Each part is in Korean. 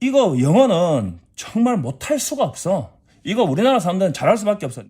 이거 영어는 정말 못할 수가 없어. 이거 우리나라 사람들은 잘할 수밖에 없어.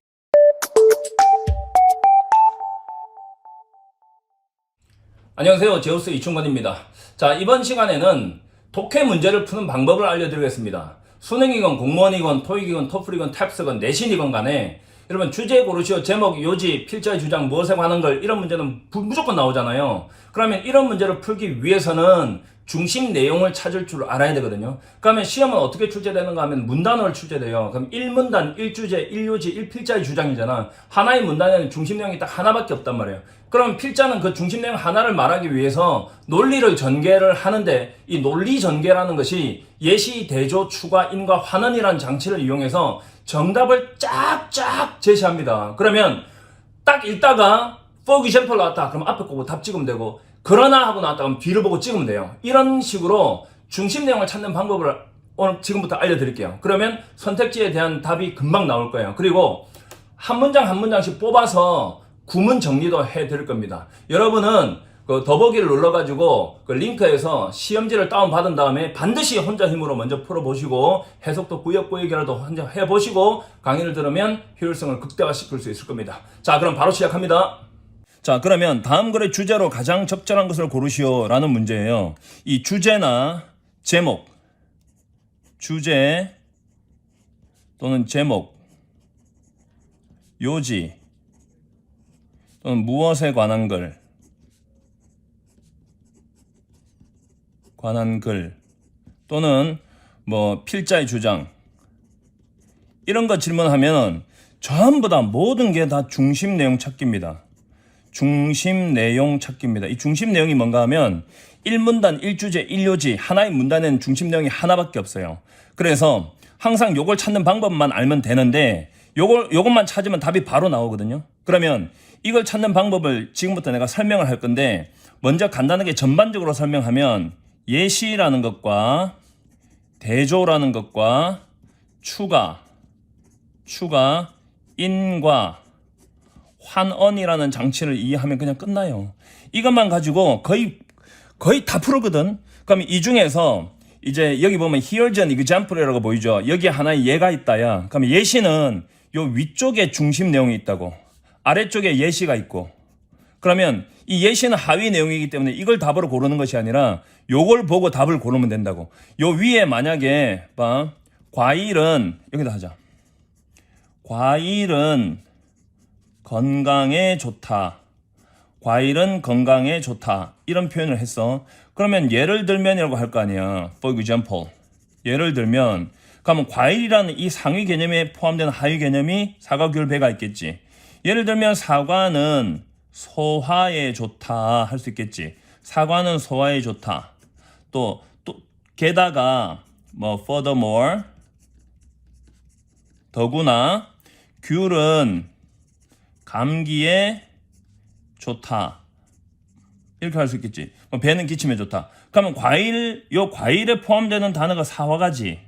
안녕하세요. 제우스 이충건입니다. 자, 이번 시간에는 독해 문제를 푸는 방법을 알려드리겠습니다. 수능이건 공무원이건 토익이건 토플이건 탭스건 내신이건 간에 여러분 주제 고르시오 제목 요지 필자의 주장 무엇에 관한 걸 이런 문제는 부- 무조건 나오잖아요. 그러면 이런 문제를 풀기 위해서는 중심 내용을 찾을 줄 알아야 되거든요. 그러면 시험은 어떻게 출제되는가 하면 문단어를 출제돼요. 그럼 1문단, 1주제, 1요지, 1필자의 주장이잖아. 하나의 문단에는 중심 내용이 딱 하나밖에 없단 말이에요. 그럼 필자는 그 중심 내용 하나를 말하기 위해서 논리를 전개를 하는데 이 논리 전개라는 것이 예시, 대조, 추가, 인과, 환원이라는 장치를 이용해서 정답을 쫙쫙 제시합니다. 그러면 딱 읽다가 for example 나왔다. 그럼 앞에 거고 답 찍으면 되고 그러나 하고 나왔다. 그럼 뒤를 보고 찍으면 돼요. 이런 식으로 중심 내용을 찾는 방법을 오늘 지금부터 알려드릴게요. 그러면 선택지에 대한 답이 금방 나올 거예요. 그리고 한 문장 한 문장씩 뽑아서 구문 정리도 해드릴 겁니다. 여러분은 그 더보기를 눌러가지고 그 링크에서 시험지를 다운받은 다음에 반드시 혼자 힘으로 먼저 풀어보시고 해석도 구역구역이라도 혼자 해보시고 강의를 들으면 효율성을 극대화시킬 수 있을 겁니다. 자, 그럼 바로 시작합니다. 자, 그러면 다음 글의 주제로 가장 적절한 것을 고르시오라는 문제예요. 이 주제나 제목, 주제 또는 제목, 요지 또는 무엇에 관한 글, 관한 글 또는 뭐 필자의 주장 이런 거 질문하면 전부 다 모든 게 다 중심 내용 찾기입니다. 중심 내용 찾기입니다. 이 중심 내용이 뭔가 하면 1문단, 1주제, 1요지 하나의 문단에는 중심 내용이 하나밖에 없어요. 그래서 항상 요걸 찾는 방법만 알면 되는데 요걸 요것만 찾으면 답이 바로 나오거든요. 그러면 이걸 찾는 방법을 지금부터 내가 설명을 할 건데 먼저 간단하게 전반적으로 설명하면 예시라는 것과 대조라는 것과 추가 추가 인과 환언이라는 장치를 이해하면 그냥 끝나요. 이것만 가지고 거의 거의 다 풀었거든. 그럼 이 중에서 이제 여기 보면 here's an example이라고 보이죠. 여기 하나의 예가 있다야. 그럼 예시는 요 위쪽에 중심 내용이 있다고. 아래쪽에 예시가 있고. 그러면 이 예시는 하위 내용이기 때문에 이걸 답으로 고르는 것이 아니라 요걸 보고 답을 고르면 된다고. 요 위에 만약에 봐 과일은 여기다 하자. 과일은 건강에 좋다. 과일은 건강에 좋다. 이런 표현을 했어. 그러면 예를 들면이라고 할 거 아니야. For example. 예를 들면 그러면 과일이라는 이 상위 개념에 포함되는 하위 개념이 사과, 귤, 배가 있겠지. 예를 들면 사과는 소화에 좋다 할 수 있겠지. 사과는 소화에 좋다. 또, 또 게다가 뭐 furthermore 더구나 귤은 감기에 좋다. 이렇게 할 수 있겠지. 뭐 배는 기침에 좋다. 그러면 과일, 요 과일에 포함되는 단어가 사과가지.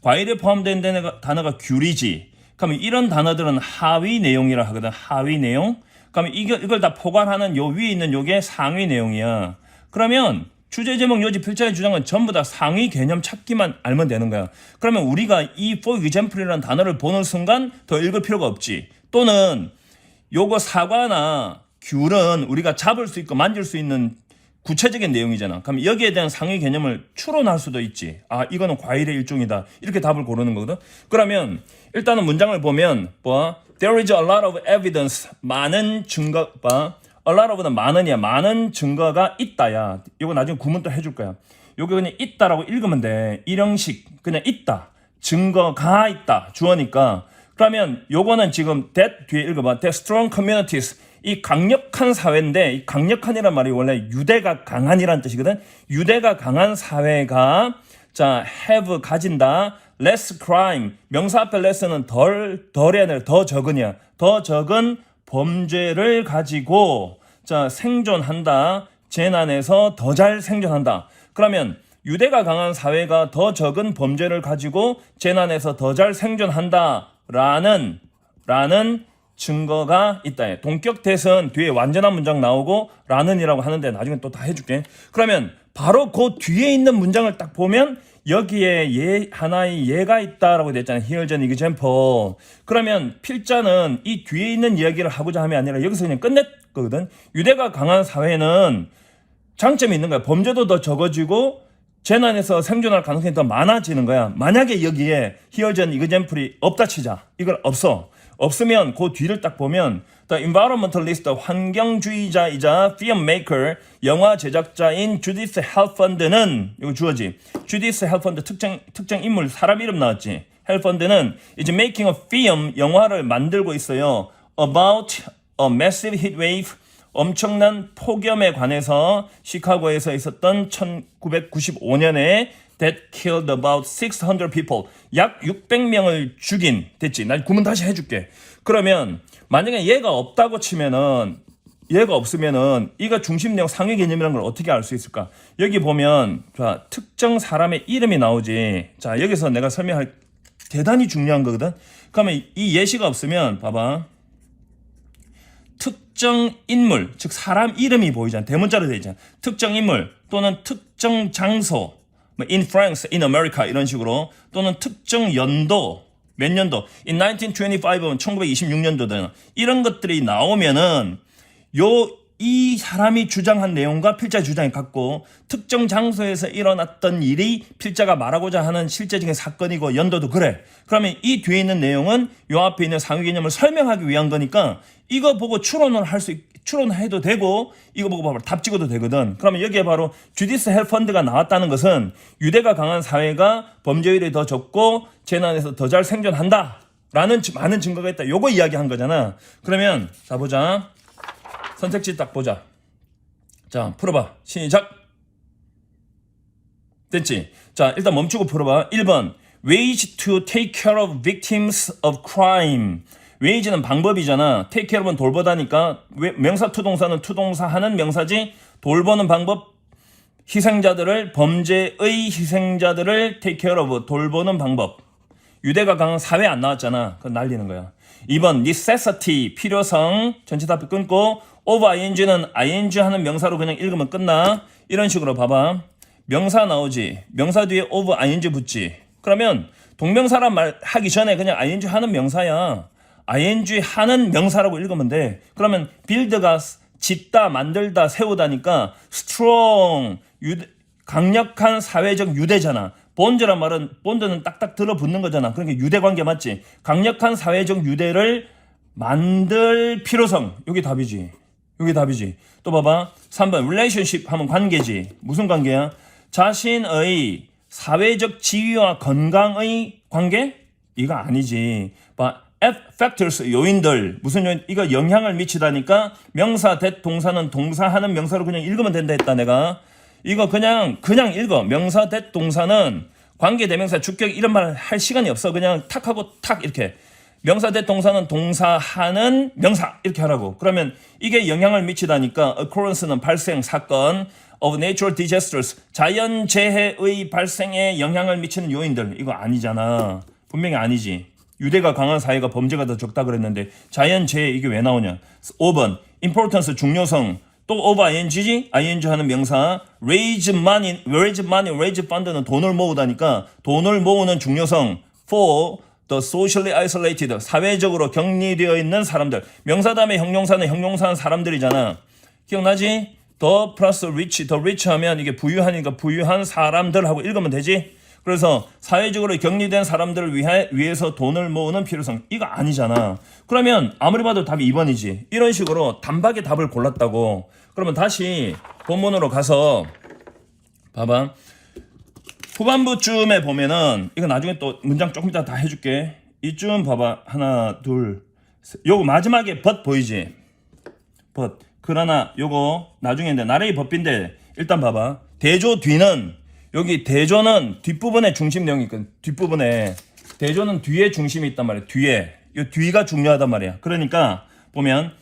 과일에 단어가, 단어가 귤이지. 그러면 이런 단어들은 하위 내용이라 하거든. 하위 내용. 그러면 이걸, 이걸 다 포괄하는 요 위에 있는 요게 상위 내용이야. 그러면 주제 제목 요지 필자의 주장은 전부 다 상위 개념 찾기만 알면 되는 거야. 그러면 우리가 이 for example이라는 단어를 보는 순간 더 읽을 필요가 없지. 또는 요거 사과나 귤은 우리가 잡을 수 있고 만질 수 있는 구체적인 내용이잖아. 그럼 여기에 대한 상위 개념을 추론할 수도 있지. 아, 이거는 과일의 일종이다. 이렇게 답을 고르는 거거든. 그러면 일단은 문장을 보면 뭐 there is a lot of evidence 많은 증거 봐. a lot of는 많은이야. 많은 증거가 있다야. 이거 나중에 구문 또 해줄 거야. 요게 그냥 있다라고 읽으면 돼. 일형식 그냥 있다. 증거가 있다. 주어니까. 그러면 요거는 지금 that 뒤에 읽어봐. that strong communities 이 강력한 사회인데 이 강력한이란 말이 원래 유대가 강한이란 뜻이거든. 유대가 강한 사회가 자 have 가진다. less crime 명사 앞에 less는 덜 덜이 아니라 더 적은이야. 더 적은 범죄를 가지고 자 생존한다. 재난에서 더 잘 생존한다. 그러면 유대가 강한 사회가 더 적은 범죄를 가지고 재난에서 더 잘 생존한다 라는 라는 증거가 있다. 동격 대선 뒤에 완전한 문장 나오고 라는이라고 하는데 나중에 또 다 해줄게. 그러면 바로 그 뒤에 있는 문장을 딱 보면 여기에 예 하나의 예가 있다라고 됐잖아요. An example. 그러면 필자는 이 뒤에 있는 이야기를 하고자 함이 아니라 여기서 그냥 끝냈거든. 유대가 강한 사회는 장점이 있는 거야. 범죄도 더 적어지고 재난에서 생존할 가능성이 더 많아지는 거야. 만약에 여기에 히어전 이그젠플이 없다 치자. 이걸 없어. 없으면 그 뒤를 딱 보면 The Environmentalist 환경주의자이자 filmmaker 영화 제작자인 주디스 헬펀드는 이거 주어지. 주디스 헬펀드 특정 특정 인물 사람 이름 나왔지. 헬펀드는 이제 making a film 영화를 만들고 있어요. About a massive heat wave 엄청난 폭염에 관해서 시카고에서 있었던 1995년에 that killed about 600 people. 약 600명을 죽인 됐지. 난 구문 다시 해줄게. 그러면 만약에 얘가 없다고 치면은 얘가 없으면은 이가 중심 내용 상위 개념이라는 걸 어떻게 알 수 있을까? 여기 보면 자 특정 사람의 이름이 나오지. 자 여기서 내가 설명할 대단히 중요한 거거든. 그러면 이 예시가 없으면 봐봐 특정 인물, 즉 사람 이름이 보이잖아. 대문자로 되어 있잖아. 특정 인물 또는 특정 장소, 뭐 in France, in America 이런 식으로 또는 특정 연도, 몇 년도, in 1925는 1926년도든 이런 것들이 나오면은 요 이 사람이 주장한 내용과 필자 주장이 같고 특정 장소에서 일어났던 일이 필자가 말하고자 하는 실제적인 사건이고 연도도 그래. 그러면 이 뒤에 있는 내용은 요 앞에 있는 상위 개념을 설명하기 위한 거니까 이거 보고 추론을 할 수 추론해도 되고 이거 보고 바로 답 찍어도 되거든. 그러면 여기에 바로 주디스 헬펀드가 나왔다는 것은 유대가 강한 사회가 범죄율이 더 적고 재난에서 더 잘 생존한다. 라는 많은 증거가 있다. 요거 이야기한 거잖아. 그러면 자 보자. 선택지 딱 보자. 자, 풀어봐. 시작. 됐지? 자, 일단 멈추고 풀어봐. 1번. Wage to take care of victims of crime. wage는 방법이잖아. take care of은 돌보다니까 왜- 명사 투동사는 투동사 하는 명사지 돌보는 방법 희생자들을 범죄의 희생자들을 take care of 돌보는 방법. 유대가 강한 사회 안 나왔잖아. 그건 날리는 거야. 2번 necessity 필요성 전체 답변 끊고 of ing는 ing 하는 명사로 그냥 읽으면 끝나. 이런 식으로 봐봐. 명사 나오지. 명사 뒤에 of ing 붙지. 그러면 동명사란 말 하기 전에 그냥 ing 하는 명사야. ing 하는 명사라고 읽으면 돼. 그러면 build가 짓다, 만들다, 세우다니까 strong 유대, 강력한 사회적 유대잖아. 본드란 말은 본드는 딱딱 들어붙는 거잖아. 그러니까 유대 관계 맞지? 강력한 사회적 유대를 만들 필요성. 여기 답이지. 여기 답이지. 또 봐봐. 3번 relationship 하면 관계지. 무슨 관계야? 자신의 사회적 지위와 건강의 관계? 이거 아니지. 봐. F factors 요인들 무슨 요인 이거 영향을 미치다니까 명사 대 동사는 동사하는 명사로 그냥 읽으면 된다 했다 내가 이거 그냥 그냥 읽어 명사 대 동사는 관계 대명사 주격 이런 말 할 시간이 없어 그냥 탁 하고 탁 이렇게 명사 대 동사는 동사하는 명사 이렇게 하라고. 그러면 이게 영향을 미치다니까 occurrence는 발생 사건 of natural disasters 자연 재해의 발생에 영향을 미치는 요인들. 이거 아니잖아. 분명히 아니지. 유대가 강한 사회가 범죄가 더 적다 그랬는데 자연 재해 이게 왜 나오냐? 5번 importance 중요성. 또 of ing지? ing 하는 명사. raise money raise money raise fund는 돈을 모으다니까 돈을 모으는 중요성. for the socially isolated 사회적으로 격리되어 있는 사람들. 명사 다음에 형용사는 형용사는 사람들이잖아. 기억나지? 더 플러스 rich 더 rich 하면 이게 부유하니까 부유한 사람들 하고 읽으면 되지? 그래서 사회적으로 격리된 사람들을 위해, 위해서 돈을 모으는 필요성. 이거 아니잖아. 그러면 아무리 봐도 답이 2번이지. 이런 식으로 단박에 답을 골랐다고. 그러면 다시 본문으로 가서 봐봐 후반부쯤에 보면은 이거 나중에 또 문장 조금 이따 다 해줄게. 이쯤 봐봐. 하나 둘 셋. 요거 마지막에 벗 보이지? 벗 그러나 요거 나중에 이제 나라의 법인데 일단 봐봐. 대조 뒤는 여기 대조는 뒷부분에 중심 내용이 있거든. 뒷부분에. 대조는 뒤에 중심이 있단 말이야. 뒤에. 이 뒤가 중요하단 말이야. 그러니까 보면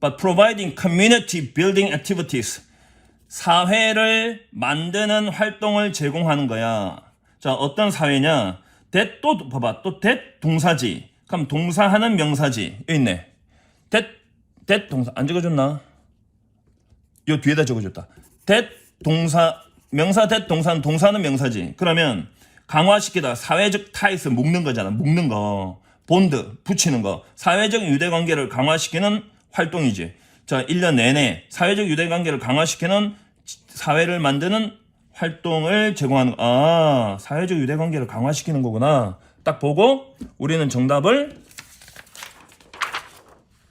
but providing community building activities 사회를 만드는 활동을 제공하는 거야. 자, 어떤 사회냐? that 또 봐봐. 또 that 동사지. 그럼 동사하는 명사지. 여기 있네. that 동사 안 적어줬나? 요 뒤에다 적어줬다. that 동사 명사 that 동사는 동사는 명사지. 그러면 강화시키다 사회적 타이스 묶는 거잖아. 묶는 거. 본드 붙이는 거. 사회적 유대 관계를 강화시키는 활동이지. 자, 1년 내내 사회적 유대 관계를 강화시키는 사회를 만드는 활동을 제공하는 거. 아, 사회적 유대 관계를 강화시키는 거구나. 딱 보고 우리는 정답을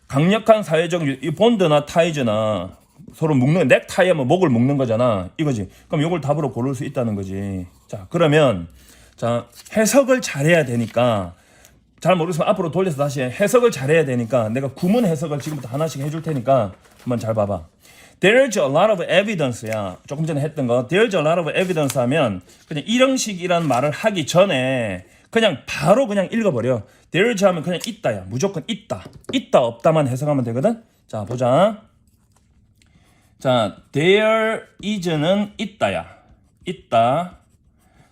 강력한 사회적 유- 이 본드나 타이즈나 서로 묶는 넥타이 하면 목을 묶는 거잖아. 이거지. 그럼 요걸 답으로 고를 수 있다는 거지. 자, 그러면 자, 해석을 잘해야 되니까 잘 모르겠으면 앞으로 돌려서 다시 해. 해석을 잘해야 되니까 내가 구문 해석을 지금부터 하나씩 해줄 테니까 한번 잘 봐봐. There's a lot of evidence야. 조금 전에 했던 거. There's a lot of evidence 하면 그냥 일형식이란 말을 하기 전에 그냥 바로 그냥 읽어버려. There's 하면 그냥 있다야. 무조건 있다. 있다 없다만 해석하면 되거든. 자 보자. 자 there is는 있다야. 있다.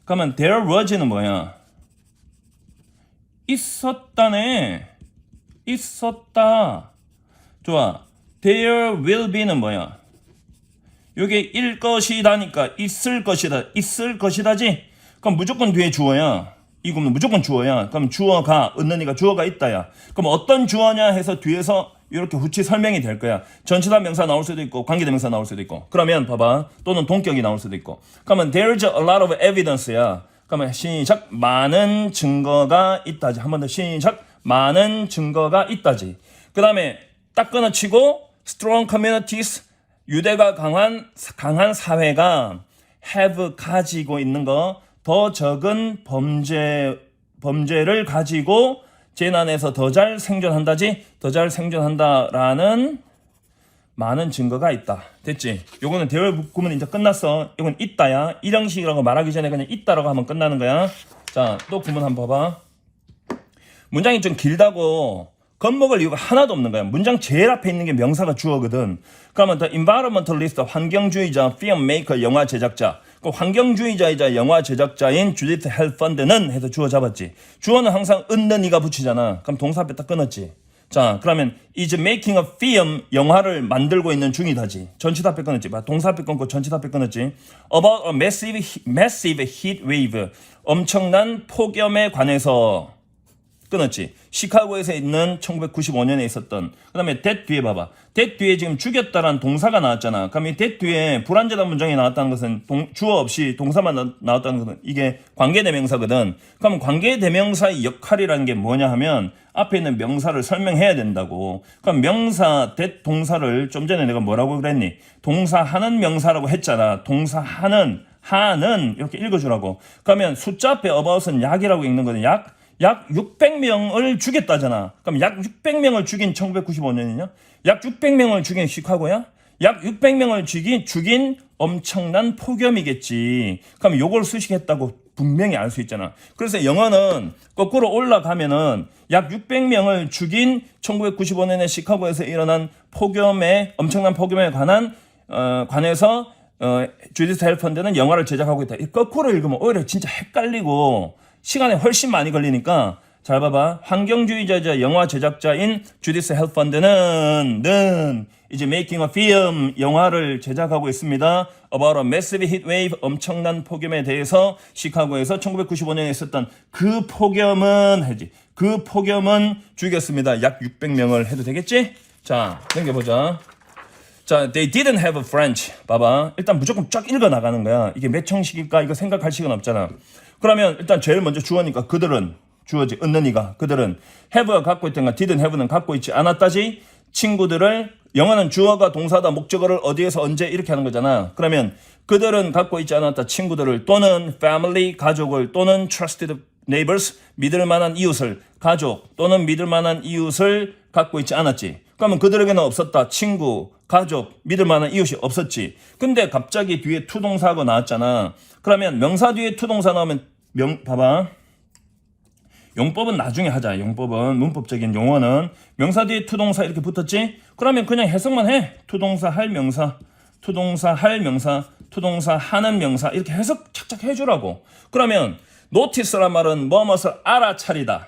그러면 there was는 뭐야? 있었다네. 있었다. 좋아. There will be는 뭐야? 요게 일 것이다니까 있을 것이다. 있을 것이다지. 그럼 무조건 뒤에 주어야. 이거는 무조건 주어야. 그럼 주어가 얻는니까 주어가 있다야. 그럼 어떤 주어냐 해서 뒤에서 이렇게 후치 설명이 될 거야. 전치사 명사 나올 수도 있고 관계대명사 나올 수도 있고. 그러면 봐봐. 또는 동격이 나올 수도 있고. 그러면 there's a lot of evidence야. 그러면 시작 많은 증거가 있다지. 한 번 더 시작 많은 증거가 있다지. 그 다음에 딱 끊어치고 strong communities 유대가 강한 강한 사회가 have 가지고 있는 거 더 적은 범죄 범죄를 가지고 재난에서 더 잘 생존한다지 더 잘 생존한다라는 많은 증거가 있다. 됐지? 요거는 묶으면 이제 끝났어. 이건 있다야. 일형식이라고 말하기 전에 그냥 있다라고 하면 끝나는 거야. 자, 또 구문 한번 봐봐. 문장이 좀 길다고 겁먹을 이유가 하나도 없는 거야. 문장 제일 앞에 있는 게 명사가 주어거든. 그러면 the environmentalist 환경주의자, filmmaker 영화 제작자. 그 환경주의자이자 영화 제작자인 주디트 헬펀드는 해서 주어 잡았지. 주어는 항상 은는 이가 붙이잖아. 그럼 동사 앞에 딱 끊었지. 자, 그러면 is making a film 영화를 만들고 있는 중이다지. 전치사 앞에 끊었지. 봐, 동사 앞에 끊고 전치사 앞에 끊었지. About a massive massive heat wave. 엄청난 폭염에 관해서 끊었지. 시카고에서 있는 1995년에 있었던. 그다음에 that 뒤에 봐봐. that 뒤에 지금 죽였다란 동사가 나왔잖아. 그럼 이 that 뒤에 불완전한 문장이 나왔다는 것은 동- 주어 없이 동사만 나, 나왔다는 것은 이게 관계대명사거든. 그럼 관계대명사의 역할이라는 게 뭐냐 하면 앞에 있는 명사를 설명해야 된다고. 그럼 명사 that 동사를 좀 전에 내가 뭐라고 그랬니? 동사 하는 명사라고 했잖아. 동사 하는 하는 이렇게 읽어주라고. 그러면 숫자 앞에 about은 약이라고 읽는 거는 약. 약 600명을 죽였다잖아. 그럼 약 600명을 죽인 1995년이냐? 약 600명을 죽인 시카고야? 약 600명을 죽인 죽인 엄청난 폭염이겠지. 그럼 요걸 수식했다고 분명히 알 수 있잖아. 그래서 영어는 거꾸로 올라가면은 약 600명을 죽인 1995년에 시카고에서 일어난 폭염에 엄청난 폭염에 관한 어, 관해서 어, 주디스 헬펀드는 영화를 제작하고 있다. 이 거꾸로 읽으면 오히려 진짜 헷갈리고 시간이 훨씬 많이 걸리니까 잘 봐봐. 환경주의자자 영화 제작자인 주디스 헬펀드는 는 이제 making 영화를 제작하고 있습니다. About a massive heat wave 엄청난 폭염에 대해서 시카고에서 1995년에 있었던 그 폭염은 해지. 그 폭염은 죽였습니다. 약 600명을 해도 되겠지? 자, 넘겨 보자. 자, they didn't have a French. 봐봐. 일단 무조건 쫙 읽어 나가는 거야. 이게 몇 형식일까? 이거 생각할 시간 없잖아. 그러면 일단 제일 먼저 주어니까 그들은 주어지 은는이가 그들은 have가 갖고 있던가 didn't have는 갖고 있지 않았다지. 친구들을 영어는 주어가 동사다 목적어를 어디에서 언제 이렇게 하는 거잖아. 그러면 그들은 갖고 있지 않았다 친구들을 또는 family 가족을 또는 trusted neighbors 믿을 만한 이웃을 가족 또는 믿을 만한 이웃을 갖고 있지 않았지. 그러면 그들에게는 없었다. 친구, 가족, 믿을 만한 이웃이 없었지. 근데 갑자기 뒤에 투동사가 나왔잖아. 그러면 명사 뒤에 투동사 나오면 명 봐봐. 용법은 나중에 하자. 용법은 문법적인 용어는 명사 뒤에 투동사 이렇게 붙었지? 그러면 그냥 해석만 해. 투동사 할 명사, 투동사 할 명사, 투동사 하는 명사 이렇게 해석 착착 해주라고. 그러면 노티스란 말은 뭐뭇을 알아차리다.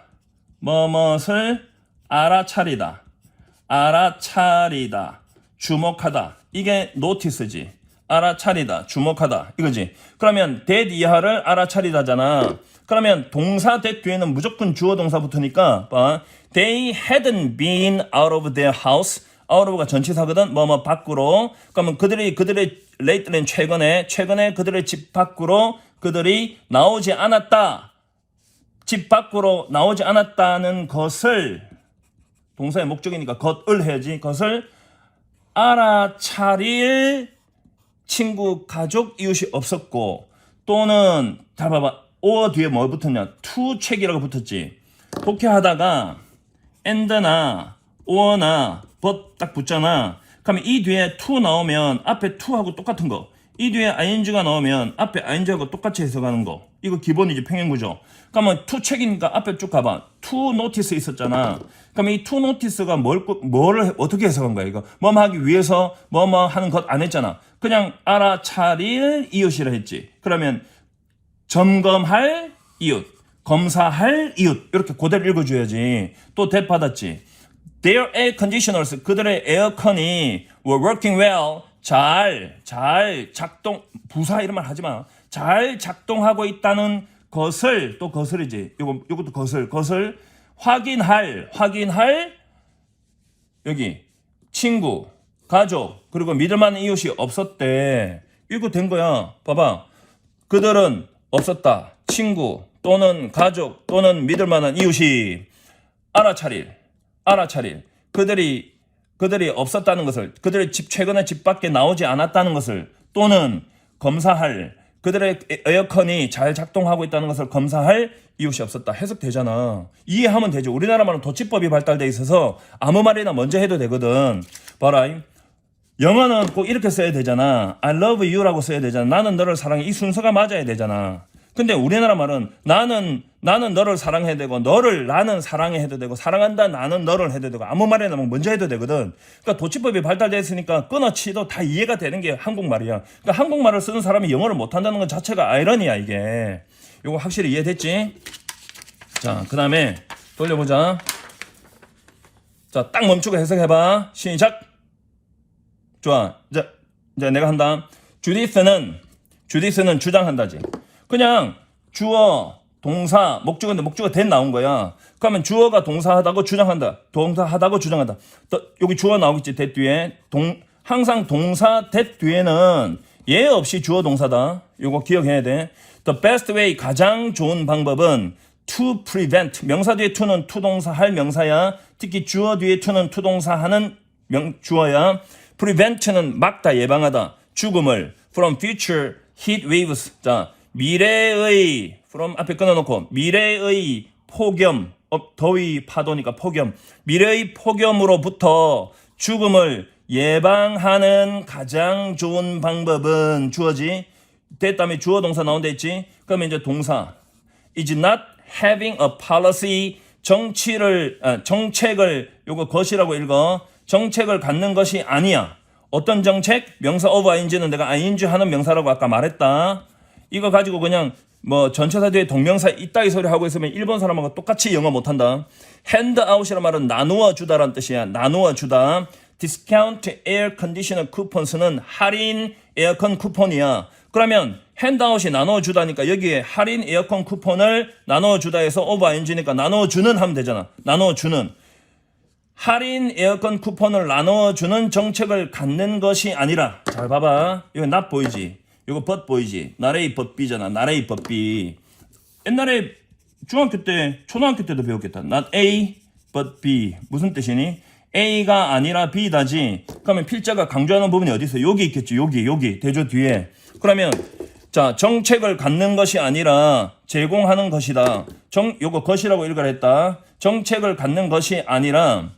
뭐뭇을 알아차리다. 알아차리다. 주목하다. 이게 노티스지. 알아차리다, 주목하다 이거지. 그러면 that 이하를 알아차리다잖아. 그러면 동사 that 뒤에는 무조건 주어 동사 붙으니까 봐. They hadn't been out of their house. out of가 전치사거든. 뭐 뭐 밖으로. 그러면 그들이 그들의 lately는 최근에 최근에 그들의 집 밖으로 그들이 나오지 않았다. 집 밖으로 나오지 않았다는 것을 동사의 목적이니까 것을 해야지. 것을 알아차릴 친구, 가족, 이웃이 없었고 또는 잘 봐봐. or 뒤에 뭐 붙었냐? to 책이라고 붙었지. 독해하다가 and나 or나 but 딱 붙잖아. 그러면 이 뒤에 to 나오면 앞에 to하고 똑같은 거. 이 뒤에 ing가 나오면 앞에 ing하고 똑같이 해석하는 거. 이거 기본이지 평행구조. 그러면 to 책이니까 앞에 쭉 가봐. to notice 있었잖아. 그러면 이 to notice가 뭘, 꾸- 뭐를 어떻게 해석한 거야 이거? 뭐뭐 하기 위해서 뭐뭐 하는 것 안 했잖아. 그냥 알아차릴 이웃이라 했지. 그러면 점검할 이웃, 검사할 이웃 이렇게 그대로 읽어줘야지. 또 대받았지. Their air conditioners 그들의 에어컨이 were working well 잘, 잘 작동 부사 이런 말 하지 마. 잘 작동하고 있다는 것을 또 것을이지. 요거 요것도 것을 것을 확인할 확인할 여기 친구, 가족, 그리고 믿을 만한 이웃이 없었대. 이거 된 거야. 봐봐. 그들은 없었다. 친구 또는 가족 또는 믿을 만한 이웃이 알아차릴, 알아차릴. 그들이 그들이 없었다는 것을, 그들의 집 최근에 집 밖에 나오지 않았다는 것을 또는 검사할 그들의 에- 에어컨이 잘 작동하고 있다는 것을 검사할 이웃이 없었다. 해석되잖아. 이해하면 되죠. 우리나라 말은 도치법이 발달돼 있어서 아무 말이나 먼저 해도 되거든. 봐라. 영어는 꼭 이렇게 써야 되잖아. I love you라고 써야 되잖아. 나는 너를 사랑해. 이 순서가 맞아야 되잖아. 근데 우리나라 말은 나는 나는 너를 사랑해야 되고 너를 나는 사랑해도 되고 사랑한다 나는 너를 해도 되고 아무 말이나 뭐 먼저 해도 되거든. 그러니까 도치법이 발달됐으니까 끊어치도 다 이해가 되는 게 한국말이야. 그러니까 한국말을 쓰는 사람이 영어를 못한다는 것 자체가 아이러니야 이게. 이거 확실히 이해됐지? 자, 그 다음에 돌려보자. 자, 딱 멈추고 해석해봐. 시작. 좋아. 이제, 이제 내가 한다. 주디스는, 주디스는 주장한다지. 그냥 주어, 동사, 목적어인데 목적어 된 나온 거야. 그러면 주어가 동사하다고 주장한다. 동사하다고 주장한다. 또 여기 주어 나오겠지, 대 뒤에. 동, 항상 동사 대 뒤에는 예 없이 주어 동사다. 요거 기억해야 돼. The best way, 가장 좋은 방법은 to prevent. 명사 뒤에 to는 투동사 할 명사야. 특히 주어 뒤에 to는 투동사 하는 명, 주어야. prevent는 막다, 예방하다. 죽음을 from future heat waves. 자, 미래의 from 앞에 끊어놓고 미래의 폭염, 어, 더위 파도니까 폭염. 미래의 폭염으로부터 죽음을 예방하는 가장 좋은 방법은 주어지. 됐다음에 주어 동사 나온다 했지. 그러면 이제 동사. is not having a policy 정치를 아, 정책을 요거 것이라고 읽어 정책을 갖는 것이 아니야 어떤 정책 명사 of ing는 내가 ing 하는 명사라고 아까 말했다 이거 가지고 그냥 뭐 전체사 뒤에 동명사 있다 이 소리 하고 있으면 일본 사람하고 똑같이 영어 못한다 handout이란 말은 나누어 주다란 뜻이야 나누어 주다 discount air conditioner coupons는 할인 에어컨 쿠폰이야 그러면 핸드아웃이 나눠 주다니까 여기에 할인 에어컨 쿠폰을 나눠 주다 해서 오버 인지니까 나눠 주는 하면 되잖아. 나눠 주는. 할인 에어컨 쿠폰을 나눠 주는 정책을 갖는 것이 아니라 잘 봐봐. 이거 나 보이지? 이거 벗 보이지? 나레이 벗비잖아. 나레이 벗비. 옛날에 중학교 때, 초등학교 때도 배웠겠다. not A, but B. 무슨 뜻이니? A가 아니라 B다지. 그러면 필자가 강조하는 부분이 어디 있어? 여기 있겠지. 여기, 여기. 대조 뒤에. 그러면 자, 정책을 갖는 것이 아니라 제공하는 것이다. 정, 요거 것이라고 읽으라 했다. 정책을 갖는 것이 아니라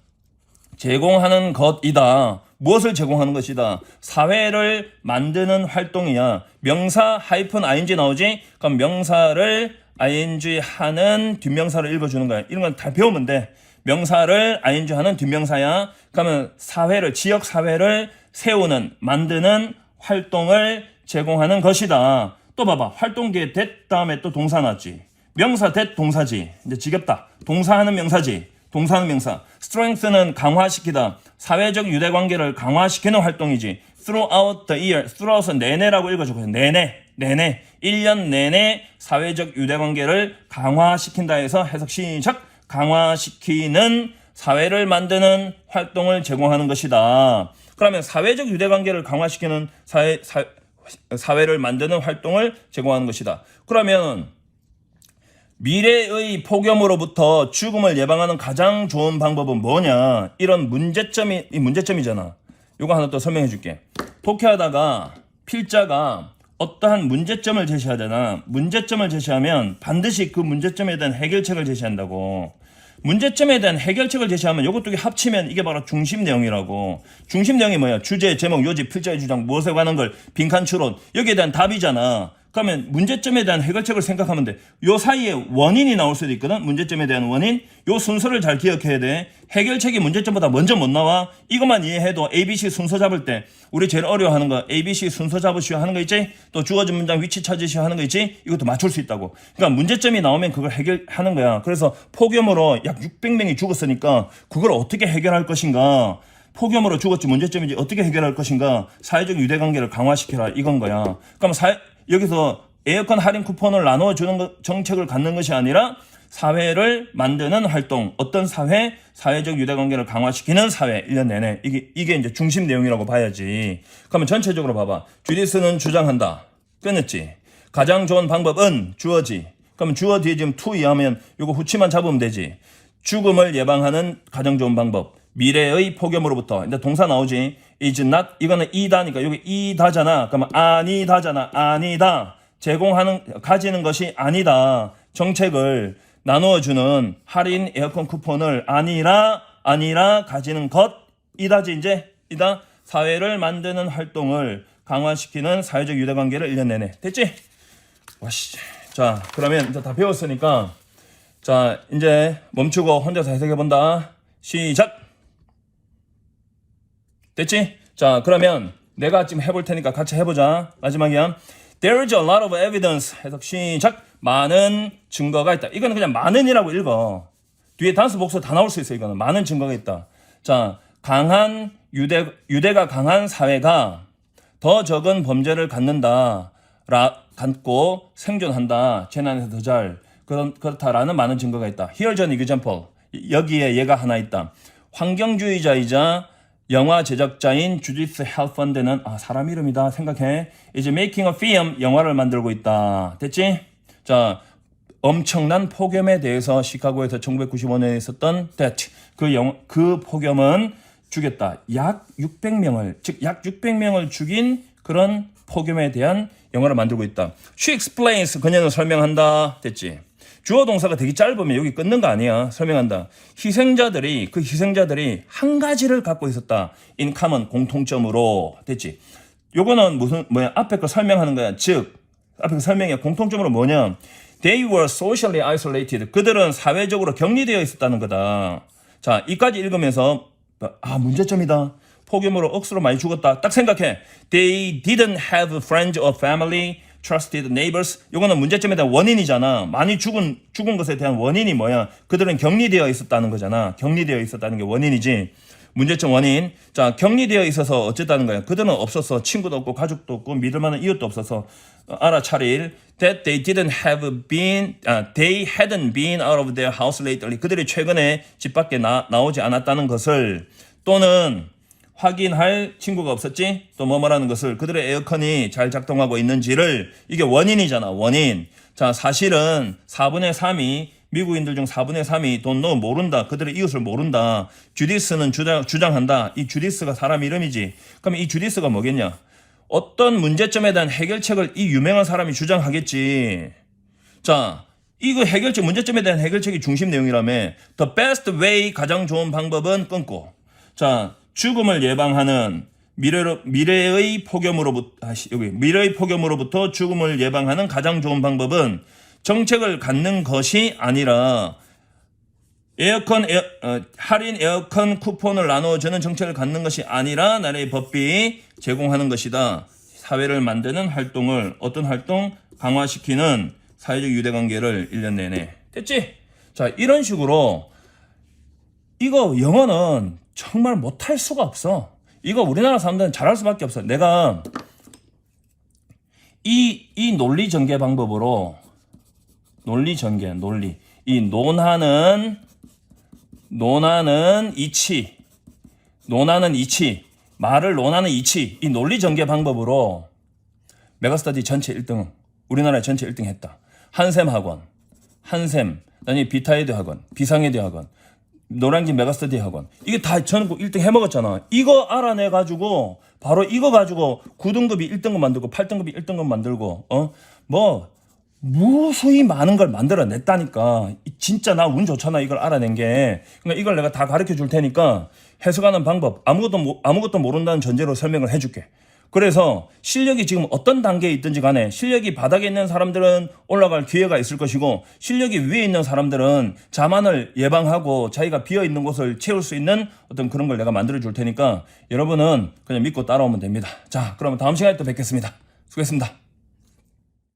제공하는 것이다. 무엇을 제공하는 것이다. 사회를 만드는 활동이야. 명사 하이픈 ing 나오지? 그럼 명사를 ing 하는 뒷명사를 읽어주는 거야. 이런 건 다 배우면 돼. 명사를 ing 하는 뒷명사야. 그러면 사회를, 지역 사회를 세우는, 만드는 활동을 제공하는 것이다. 또 봐봐. 활동기에 됐 다음에 또 동사 나왔지. 명사 됐 동사지. 이제 지겹다. 동사하는 명사지. 동사하는 명사. strength는 강화시키다. 사회적 유대 관계를 강화시키는 활동이지. throughout the year. throughout은 내내라고 읽어주고 내내, 내내, 1년 내내 사회적 유대 관계를 강화시킨다 해서 해석 시작. 강화시키는 사회를 만드는 활동을 제공하는 것이다. 그러면 사회적 유대 관계를 강화시키는 사회, 사, 사회를 만드는 활동을 제공하는 것이다. 그러면 미래의 폭염으로부터 죽음을 예방하는 가장 좋은 방법은 뭐냐? 이런 문제점이 이 문제점이잖아. 이거 하나 또 설명해 줄게. 독해하다가 필자가 어떠한 문제점을 제시하잖아. 문제점을 제시하면 반드시 그 문제점에 대한 해결책을 제시한다고. 문제점에 대한 해결책을 제시하면 이것도 합치면 이게 바로 중심 내용이라고. 중심 내용이 뭐야? 주제, 제목, 요지, 필자의 주장, 무엇에 관한 걸 빈칸 추론. 여기에 대한 답이잖아. 그러면 문제점에 대한 해결책을 생각하면 돼. 요 사이에 원인이 나올 수도 있거든. 문제점에 대한 원인. 요 순서를 잘 기억해야 돼. 해결책이 문제점보다 먼저 못 나와. 이것만 이해해도 ABC 순서 잡을 때 우리 제일 어려워하는 거 ABC 순서 잡으시오 하는 거 있지? 또 주어진 문장 위치 찾으시오 하는 거 있지? 이것도 맞출 수 있다고. 그러니까 문제점이 나오면 그걸 해결하는 거야. 그래서 폭염으로 약 600명이 죽었으니까 그걸 어떻게 해결할 것인가? 폭염으로 죽었지 문제점이지 어떻게 해결할 것인가? 사회적 유대관계를 강화시켜라 이건 거야. 그럼 사회 여기서 에어컨 할인 쿠폰을 나눠 주는 것- 정책을 갖는 것이 아니라 사회를 만드는 활동, 어떤 사회, 사회적 유대관계를 강화시키는 사회, 1년 내내. 이게, 이게 이제 중심 내용이라고 봐야지. 그러면 전체적으로 봐봐. 주디스는 주장한다. 끊었지. 가장 좋은 방법은 주어지. 그러면 주어 뒤에 지금 to 이하면 요거 후치만 잡으면 되지. 죽음을 예방하는 가장 좋은 방법. 미래의 폭염으로부터. 이제 동사 나오지. Is not 이거는 이다니까 여기 이다잖아. 그러면 아니다잖아. 아니다. 제공하는 가지는 것이 아니다. 정책을 나누어 주는 할인 에어컨 쿠폰을 아니라 아니라 가지는 것이다지 이제 이다 사회를 만드는 활동을 강화시키는 사회적 유대 관계를 1년 내내 됐지? 와씨. 자, 그러면 이제 다 배웠으니까 자, 이제 멈추고 혼자서 해석해 본다. 시작. 됐지? 자, 그러면 내가 지금 해볼 테니까 같이 해보자. 마지막이야. There is a lot of evidence. 해석 시작. 많은 증거가 있다. 이거는 그냥 많은이라고 읽어. 뒤에 단수 복수 다 나올 수 있어. 이거는 많은 증거가 있다. 자, 강한 유대 유대가 강한 사회가 더 적은 범죄를 갖는다. 라, 갖고 생존한다. 재난에서 더 잘. 그런, 그렇다라는 많은 증거가 있다. Here's an example. 여기에 얘가 하나 있다. 환경주의자이자 영화 제작자인 주디스 헬펀드는 아, 사람 이름이다 생각해. 이제 making a film 영화를 만들고 있다. 됐지? 자, 엄청난 폭염에 대해서 시카고에서 1995년에 있었던 그, 영, 그 폭염은 죽였다. 약 600명을 즉 약 600명을 죽인 그런 폭염에 대한 영화를 만들고 있다. She explains 그녀는 설명한다. 됐지? 주어 동사가 되게 짧으면 여기 끊는 거 아니야. 설명한다. 희생자들이 그 희생자들이 한 가지를 갖고 있었다. common 공통점으로 됐지? 요거는 무슨 뭐야 앞에 거 설명하는 거야. 즉 앞에 그 설명이 공통점으로 뭐냐? They were socially isolated. 그들은 사회적으로 격리되어 있었다는 거다. 자, 이까지 읽으면서 아 문제점이다. 폭염으로 억수로 많이 죽었다. 딱 생각해. They didn't have friends or family, trusted neighbors. 이거는 문제점에 대한 원인이잖아. 많이 죽은 죽은 것에 대한 원인이 뭐야? 그들은 격리되어 있었다는 거잖아. 격리되어 있었다는 게 원인이지. 문제점 원인. 자, 격리되어 있어서 어쨌다는 거야. 그들은 없었어. 친구도 없고 가족도 없고 믿을 만한 이웃도 없어서 어, 알아차릴 that they didn't have been 아, they hadn't been out of their house lately. 그들이 최근에 집 밖에 나, 나오지 않았다는 것을 또는 확인할 친구가 없었지? 또 뭐뭐라는 것을 그들의 에어컨이 잘 작동하고 있는지를 이게 원인이잖아. 원인. 자, 사실은 4분의 3이 미국인들 중 4분의 3이 돈 너무 모른다. 그들의 이웃을 모른다. 주디스는 주장, 주장한다. 이 주디스가 사람 이름이지. 그럼 이 주디스가 뭐겠냐? 어떤 문제점에 대한 해결책을 이 유명한 사람이 주장하겠지. 자, 이거 해결책, 문제점에 대한 해결책이 중심 내용이라며. The best way, 가장 좋은 방법은 끊고. 자, 죽음을 예방하는 미래로, 미래의 폭염으로부터, 아시, 여기, 미래의 폭염으로부터 죽음을 예방하는 가장 좋은 방법은 정책을 갖는 것이 아니라 에어컨 에어, 어, 할인 에어컨 쿠폰을 나눠주는 정책을 갖는 것이 아니라 나라의 법비 제공하는 것이다. 사회를 만드는 활동을 어떤 활동 강화시키는 사회적 유대관계를 1년 내내 됐지? 자 이런 식으로 이거 영어는 정말 못할 수가 없어. 이거 우리나라 사람들은 잘할 수밖에 없어요. 내가 이, 이 논리 전개 방법으로 논리 전개, 논리. 이 논하는 논하는 이치, 논하는 이치, 말을 논하는 이치, 이 논리 전개 방법으로 메가스터디 전체 1등, 우리나라 전체 1등 했다. 한샘 학원, 한샘, 아니 비타에드 학원, 비상에드 학원, 노량진 메가스터디 학원. 이게 다 전국 1등 해먹었잖아. 이거 알아내 가지고 바로 이거 가지고 9등급이 1등급 만들고 8등급이 1등급 만들고 어 뭐 무수히 많은 걸 만들어냈다니까. 이- 진짜 나 운 좋잖아 이걸 알아낸 게. 그러니까 이걸 내가 다 가르쳐 줄 테니까 해석하는 방법 아무것도 모- 아무것도 모른다는 전제로 설명을 해줄게. 그래서 실력이 지금 어떤 단계에 있든지 간에 실력이 바닥에 있는 사람들은 올라갈 기회가 있을 것이고 실력이 위에 있는 사람들은 자만을 예방하고 자기가 비어 있는 곳을 채울 수 있는 어떤 그런 걸 내가 만들어 줄 테니까 여러분은 그냥 믿고 따라오면 됩니다. 자, 그러면 다음 시간에 또 뵙겠습니다. 수고했습니다.